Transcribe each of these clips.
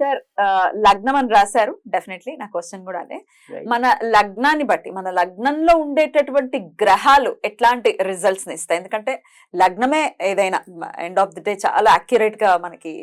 Sir లగ్నం అని రాశారు డెఫినెట్లీ నా క్వశ్చన్ కూడా అదే. మన లగ్నాన్ని బట్టి మన లగ్నంలో ఉండేటటువంటి గ్రహాలు ఎట్లాంటి రిజల్ట్స్ని ఇస్తాయి ఎందుకంటే లగ్నమే ఏదైనా ఎండ్ ఆఫ్ ది డే చాలా అక్యురేట్గా మనకి.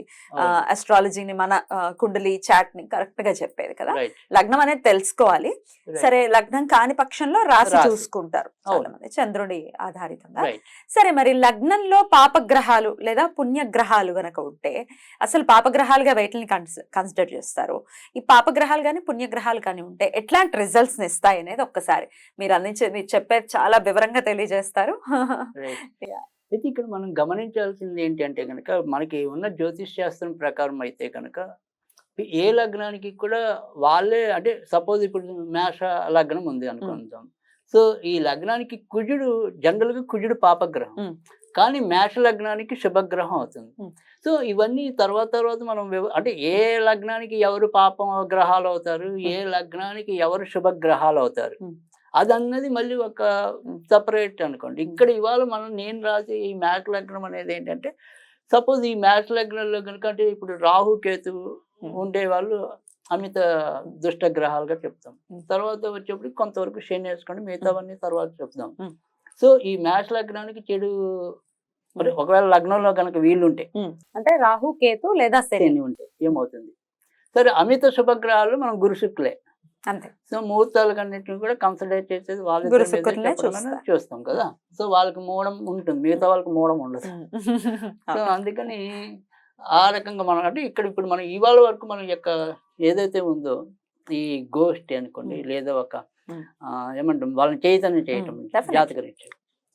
అస్ట్రాలజీని మన కుండలి చాట్ని కరెక్ట్గా చెప్పేది కదా. లగ్నం అనేది తెలుసుకోవాలి. సరే లగ్నం కాని పక్షంలో రాసి. చూసుకుంటారు చాలా అవును. మంది చంద్రుడి ఆధారితంగా. సరే మరి లగ్నంలో పాపగ్రహాలు లేదా పుణ్యగ్రహాలు గనక ఉంటే అసలు పాపగ్రహాలుగా వేటిని కన్సిడర్ చేస్తారు. ఈ పాపగ్రహాలు కానీ పుణ్యగ్రహాలు కానీ ఉంటే ఎట్లాంటి రిజల్ట్స్ని ఇస్తాయి అనేది ఒక్కసారి మీరు అందించే మీరు చెప్పేది చాలా వివరంగా తెలియజేస్తారు. అయితే ఇక్కడ మనం గమనించాల్సింది ఏంటి అంటే కనుక మనకి ఉన్న జ్యోతిష్ శాస్త్రం ప్రకారం అయితే కనుక ఏ లగ్నానికి కూడా వాళ్ళే అంటే సపోజ్ ఇప్పుడు మేష లగ్నం ఉంది అనుకుందాం. సో ఈ లగ్నానికి కుజుడు జనరల్గా కుజుడు పాపగ్రహం. కానీ మేష లగ్నానికి శుభగ్రహం అవుతుంది. సో ఇవన్నీ తర్వాత తర్వాత మనం అంటే ఏ లగ్నానికి ఎవరు పాప గ్రహాలు అవుతారు ఏ లగ్నానికి ఎవరు శుభగ్రహాలు అవుతారు Mm. అదన్నది మళ్ళీ ఒక సపరేట్ అనుకోండి ఇక్కడ ఇవాళ మనం నేను రాసే ఈ మ్యాచ్ లగ్నం అనేది ఏంటంటే సపోజ్ ఈ మ్యాచ్ లగ్నంలో కనుక అంటే ఇప్పుడు రాహు కేతు ఉండే వాళ్ళు అమిత దుష్ట గ్రహాలుగా చెప్తాం. తర్వాత వచ్చేప్పుడు కొంతవరకు శని వేసుకోండి మిగతావన్నీ తర్వాత చెప్తాం. సో ఈ మ్యాచ్ లగ్నానికి చెడు మరి ఒకవేళ లగ్నంలో కనుక వీళ్ళు ఉంటే అంటే రాహు కేతు లేదా శని? ఉంటే ఏమవుతుంది? సరే అమిత శుభగ్రహాలు మనం గురు శుక్లే. అంతే. సో ముహూర్తాలు అన్నింటిని కూడా కన్సిడర్ చేసేది వాళ్ళ చూస్తాం. కదా. సో వాళ్ళకి మూడం ఉంటుంది మిగతా వాళ్ళకి మూడం ఉండదు. సో అందుకని ఆ రకంగా మనం అంటే ఇక్కడ ఇప్పుడు మనం ఇవాళ వరకు మనం యొక్క ఏదైతే ఉందో ఈ గోష్ఠి అనుకోండి. లేదా ఒక ఏమంటాం వాళ్ళని చైతన్యం చేయటం definitely. జాతకరీత్యా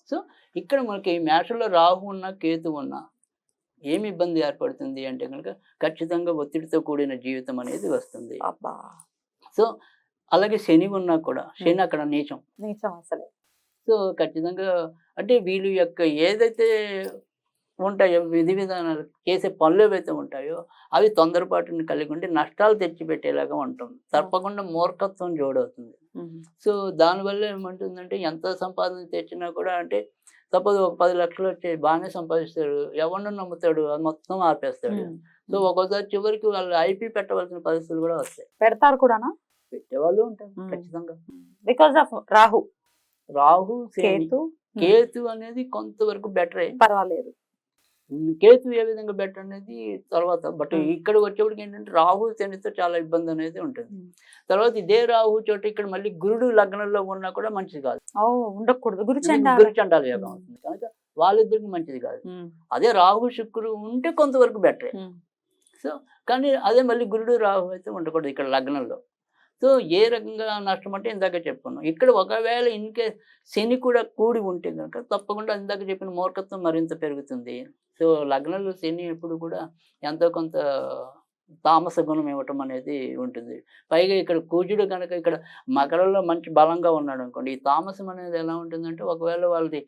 సో ఇక్కడ మనకి మేషంలో రాహు ఉన్న కేతు ఉన్న ఏమి ఇబ్బంది ఏర్పడుతుంది అంటే కనుక ఖచ్చితంగా ఒత్తిడితో కూడిన జీవితం అనేది వస్తుంది. అబ్బా. సో అలాగే శని ఉన్నా కూడా శని అక్కడ నీచం. నీచం అసలే. సో ఖచ్చితంగా అంటే వీళ్ళు యొక్క ఏదైతే ఉంటాయో విధి విధానాలు చేసే పనులు ఏవైతే ఉంటాయో అవి తొందరపాటుని కలిగి ఉంటే నష్టాలు తెచ్చిపెట్టేలాగా ఉంటుంది. తప్పకుండా మూర్ఖత్వం జోడవుతుంది. సో దానివల్ల ఏమంటుందంటే ఎంత సంపాదన తెచ్చినా కూడా అంటే సపోజ్ ఒక పది లక్షలు వచ్చి బాగానే సంపాదిస్తాడు ఎవరిని నమ్ముతాడు అది మొత్తం ఆపేస్తాడు. సో ఒక్కోసారి చివరికి వాళ్ళు ఐపీ పెట్టవలసిన పరిస్థితులు కూడా వస్తాయి. పెడతారు కూడానా? పెట్టేవాళ్ళు ఉంటారు. ఖచ్చితంగా. Because of Rahu. Rahu Ketu. Ketu అనేది కొంతవరకు బెటరే. పర్వాలేదు. కేతు ఏ విధంగా బెటర్ అనేది తర్వాత బట్. ఇక్కడ వచ్చేప్పటికి ఏంటంటే రాహు శనితో చాలా ఇబ్బంది అనేది ఉంటుంది. తర్వాత ఇదే రాహు చోట ఇక్కడ మళ్ళీ గురుడు లగ్నంలో ఉన్నా కూడా మంచిది కాదు. ఉండకూడదు. గురు చండాల. గురు చండాల యోగం. అవుతుంది. కనుక వాళ్ళిద్దరికి మంచిది కాదు. అదే రాహు శుక్రుడు ఉంటే కొంతవరకు బెటరే సో కానీ అదే మళ్ళీ గురుడు రాహు అయితే ఉండకూడదు ఇక్కడ లగ్నంలో. సో ఏ రకంగా నష్టం అంటే ఇందాక చెప్పుకున్నాం. ఇక్కడ ఒకవేళ ఇన్కే శని కూడా కూడి ఉంటే కనుక తప్పకుండా ఇందాక చెప్పిన మూర్ఖత్వం మరింత పెరుగుతుంది. సో లగ్నంలో శని ఎప్పుడు కూడా ఎంతో కొంత తామస గుణం ఇవ్వటం అనేది ఉంటుంది. పైగా ఇక్కడ కూజుడు కనుక ఇక్కడ మకరంలో మంచి బలంగా ఉన్నాడు అనుకోండి ఈ తామసం అనేది ఎలా ఉంటుందంటే ఒకవేళ వాళ్ళది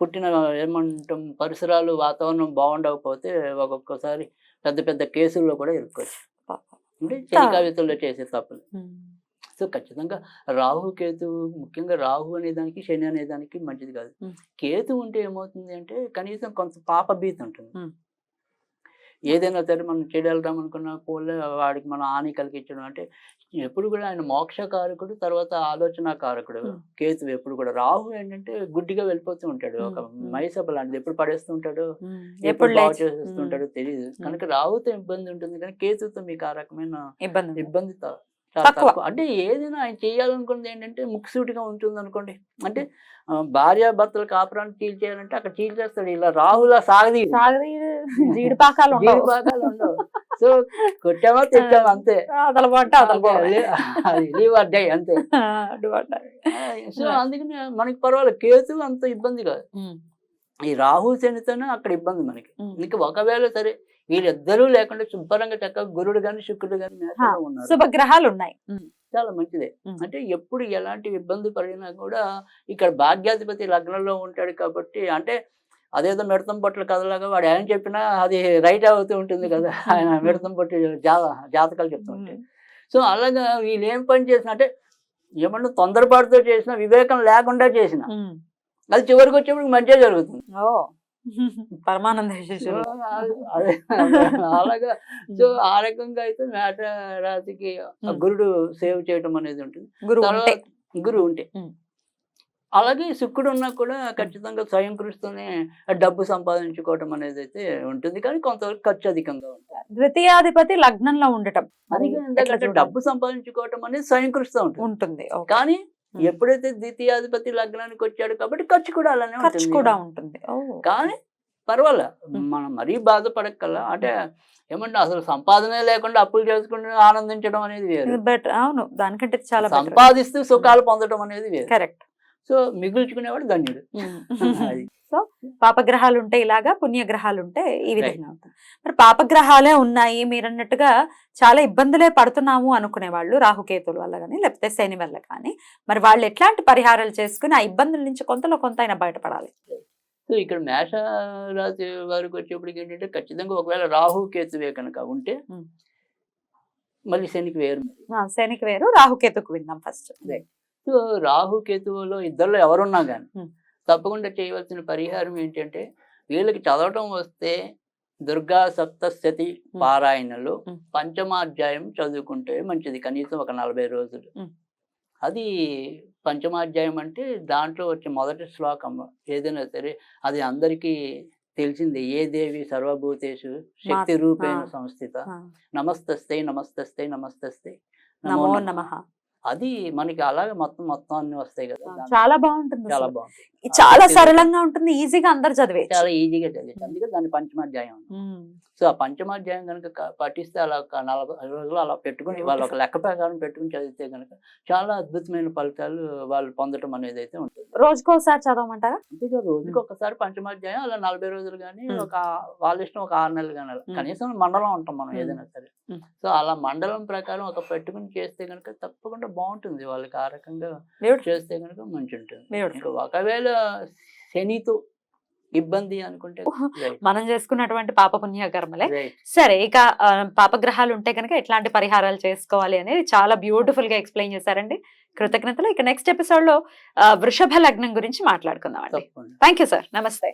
పుట్టిన ఏమంటాం పరిసరాలు వాతావరణం బాగుండకపోతే ఒక్కొక్కసారి పెద్ద పెద్ద కేసుల్లో కూడా ఇరుక్కోవచ్చు. అంటే శని కవితల్లో చేసే తప్పులు. సో ఖచ్చితంగా రాహు కేతు ముఖ్యంగా రాహు అనే దానికి శని అనే దానికి మంచిది కాదు. కేతు ఉంటే ఏమవుతుంది అంటే కనీసం కొంత పాప భీతి ఉంటుంది. ఏదైనా సరే మనం చెడు వెళ్దాం అనుకున్న పోలే వాడికి మనం హాని కలిగించడం అంటే ఎప్పుడు కూడా ఆయన మోక్ష కారకుడు తర్వాత ఆలోచన కారకుడు. కేతు ఎప్పుడు కూడా రాహు ఏంటంటే గుడ్డిగా వెళ్ళిపోతూ ఉంటాడు ఒక. మైసభ లాంటిది ఎప్పుడు పడేస్తూ ఉంటాడు ఎప్పుడు బాగు చేస్తుంటాడో తెలియదు కనుక రాహుతో ఇబ్బంది ఉంటుంది కానీ కేతుతో మీకు ఆ రకమైన ఇబ్బంది. ఇబ్బంది తక్కువ. అంటే ఏదైనా ఆయన చేయాలనుకున్నది ఏంటంటే ముక్సూటిగా ఉంటుంది అనుకోండి అంటే ఆ, భార్య భర్తలు కాపురాన్ని చీల్చేయాలంటే అక్కడ చీల్చేస్తాడు ఇలా రాహుల సాగది సాగదీ జీడిపాకాలు జీడిపాకాలు ఉండవు. సో కొట్టామా అంతే. అది అంతే. సో అందుకని మనకి పర్వాలేదు. కేతు అంత ఇబ్బంది కాదు. ఈ రాహు శనితోనే అక్కడ ఇబ్బంది మనకి. ఇంక ఒకవేళ సరే వీళ్ళిద్దరూ లేకుండా శుభ్రంగా చక్కగా గురుడు గాని శుక్రుడు ఉన్నారు. శుభగ్రహాలు ఉన్నాయి చాలా మంచిదే. అంటే ఎప్పుడు ఎలాంటి ఇబ్బంది పడినా కూడా ఇక్కడ భాగ్యాధిపతి లగ్నంలో ఉంటాడు కాబట్టి అంటే అదేదో మిడతం పట్ల కథలాగా వాడు ఏం చెప్పినా అది రైట్ అవుతూ ఉంటుంది కదా. ఆయన మిడతం పట్టి జా జాతకాలు చెప్తూ ఉంటాయి సో అలాగా వీళ్ళు ఏం పని చేసిన అంటే ఏమన్నా తొందరపాటుతో చేసిన వివేకం లేకుండా చేసిన. అది చివరికి వచ్చేప్పుడు మంచిగా జరుగుతుంది. ఓ. పరమానంద శిష్యులు అలాగా సో ఆ రకంగా అయితే మేట ఉమ్. గురుడు సేవ్ చేయడం అనేది ఉంటుంది గురువు గురువు ఉంటే. అలాగే శుక్రుడు ఉన్నా కూడా ఖచ్చితంగా స్వయం కృషితోనే డబ్బు సంపాదించుకోవడం అనేది అయితే ఉంటుంది కానీ కొంతవరకు ఖర్చు అధికంగా ఉంటుంది ద్వితీయాధిపతి లగ్నంలో ఉండటం అది? డబ్బు సంపాదించుకోవడం అనేది స్వయం కృషితో ఉంటుంది. కానీ. ఎప్పుడైతే ద్వితీయాధిపతి లగ్నానికి వచ్చాడు కాబట్టి ఖర్చు కూడా అలానే ఖర్చు కూడా ఉంటుంది. కానీ పర్వాలే. మనం మరీ బాధపడక్కల్లా అంటే ఏమంటే అసలు సంపాదనే లేకుండా అప్పులు చేసుకుంటూ ఆనందించడం అనేది వేరు. బెటర్. అవును. దానికంటే చాలా సంపాదిస్తూ సుఖాలు పొందడం అనేది వేరు. కరెక్ట్. సో మిగుల్చుకునేవాడు ధన్యుడు. అది. సో పాపగ్రహాలు ఉంటే ఇలాగా పుణ్యగ్రహాలు ఉంటే ఈ విధంగా ఉంటుంది మరి పాపగ్రహాలే ఉన్నాయి మీరు అన్నట్టుగా చాలా ఇబ్బందులే పడుతున్నాము అనుకునే వాళ్ళు రాహుకేతుల వల్ల కానీ లేకపోతే శని వల్ల కానీ మరి వాళ్ళు ఎట్లాంటి పరిహారాలు చేసుకుని ఆ ఇబ్బందుల నుంచి కొంతలో కొంత అయినా బయటపడాలి? సో ఇక్కడ మేష రాశి వారికి వచ్చేప్పటికి ఏంటంటే ఖచ్చితంగా ఒకవేళ రాహు కేతువే కనుక ఉంటే. మళ్ళీ శనికి వేరు. శనికి వేరు రాహుకేతుకు విందాం ఫస్ట్. సో రాహు కేతువులో ఇద్దరిలో ఎవరున్నా కానీ. తప్పకుండా చేయవలసిన పరిహారం ఏంటంటే వీళ్ళకి చదవటం వస్తే దుర్గా సప్తశతి పారాయణలు. పంచమాధ్యాయం చదువుకుంటే మంచిది కనీసం ఒక నలభై రోజులు. అది పంచమాధ్యాయం అంటే దాంట్లో వచ్చే మొదటి శ్లోకం ఏదైనా సరే అది అందరికీ తెలిసిందే ఏ దేవి సర్వభూతేషు శక్తి రూపేణ. సంస్థిత నమస్తస్తే నమస్తస్తే నమస్తస్తే నమో నమః. అది మనకి అలాగే మొత్తం మొత్తం అన్ని వస్తాయి కదా చాలా బాగుంటుంది చాలా ఇది చాలా సరళంగా ఉంటుంది ఈజీగా అందరు చదివే చాలా ఈజీగా చదివచ్చు అందుకే దాన్ని పంచమాధ్యాయం. సో ఆ పంచమాధ్యాయం కనుక పఠిస్తే అలా ఒక నలభై రోజులు అలా పెట్టుకుని వాళ్ళు ఒక లెక్క ప్రకారం పెట్టుకుని చదివితే కనుక చాలా అద్భుతమైన ఫలితాలు వాళ్ళు పొందడం అనేది అయితే ఉంటుంది. రోజుకోసారి చదవమంటారా? అంతేగా రోజుకి ఒకసారి పంచమాధ్యాయం అలా నలభై రోజులు కానీ. ఒక వాళ్ళ ఇష్టం ఒక ఆరు నెలలు కానీ. కనీసం మండలం ఉంటాం మనం. ఏదైనా సరే. సో అలా మండలం ప్రకారం ఒక పెట్టుకుని చేస్తే కనుక తప్పకుండా బాగుంటుంది వాళ్ళకి ఆ రకంగా. చేస్తే కనుక మంచి ఉంటుంది ఒకవేళ శనితో ఇబ్బంది అనుకుంటే మనం చేసుకున్నటువంటి పాప పుణ్యకర్మలే right. సరే ఇక పాపగ్రహాలు ఉంటే కనుక ఎట్లాంటి పరిహారాలు చేసుకోవాలి అనేది చాలా బ్యూటిఫుల్గా ఎక్స్ప్లెయిన్ చేశారండి. కృతజ్ఞతలు. ఇక నెక్స్ట్ ఎపిసోడ్లో వృషభ లగ్నం గురించి మాట్లాడుకుందాం అండి థ్యాంక్ యూ సార్. నమస్తే.